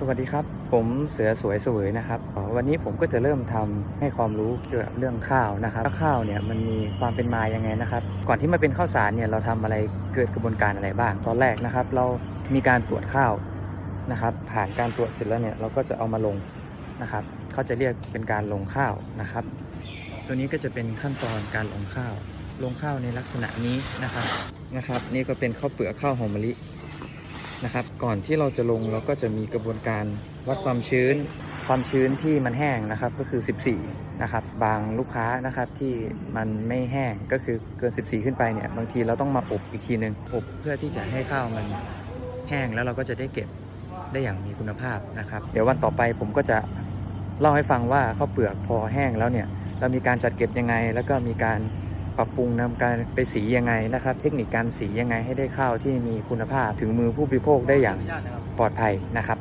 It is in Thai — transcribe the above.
สวัสดีครับ ผมเสือสวยสวยนะครับ วันนี้ผมก็จะเริ่มทำให้ความรู้เกี่ยวกับเรื่องข้าวนะครับว่าข้าวเนี่ยมันมีความเป็นมายังไงนะครับ ก่อนที่มาเป็นข้าวสารเนี่ยเราทำอะไรเกิดกระบวนการอะไรบ้าง ตอนแรกนะครับ เรามีการตรวจข้าวนะครับ ผ่านการตรวจเสร็จแล้วเนี่ยเราก็จะเอามาลงนะครับ เขาจะเรียกเป็นการลงข้าวนะครับ ตัวนี้ก็จะเป็นขั้นตอนการลงข้าว ลงข้าวในลักษณะนี้นะครับนะครับ นี่ก็เป็นข้าวเปลือกข้าวหอมมะลิ นะครับ ก่อนที่เราจะลงเราก็จะมีกระบวนการวัดความชื้น ความชื้นที่มันแห้งนะครับก็คือ 14 นะครับ บางลูกค้านะครับที่มันไม่แห้งก็คือเกิน 14 ขึ้นไปเนี่ยบางทีเราต้องมาอบอีกทีนึงอบเพื่อที่จะให้ข้าวมันแห้งแล้วเราก็จะได้เก็บได้อย่างมีคุณภาพนะครับ เดี๋ยววันต่อไปผมก็จะเล่าให้ฟังว่าข้าวเปลือกพอแห้งแล้วเนี่ยเรามีการจัดเก็บยังไง แล้วก็มีการ ปรับปรุงนำการไปสียังไงนะครับ เทคนิคการสียังไงให้ได้ข้าวที่มีคุณภาพถึงมือผู้บริโภคได้อย่างปลอดภัยนะครับ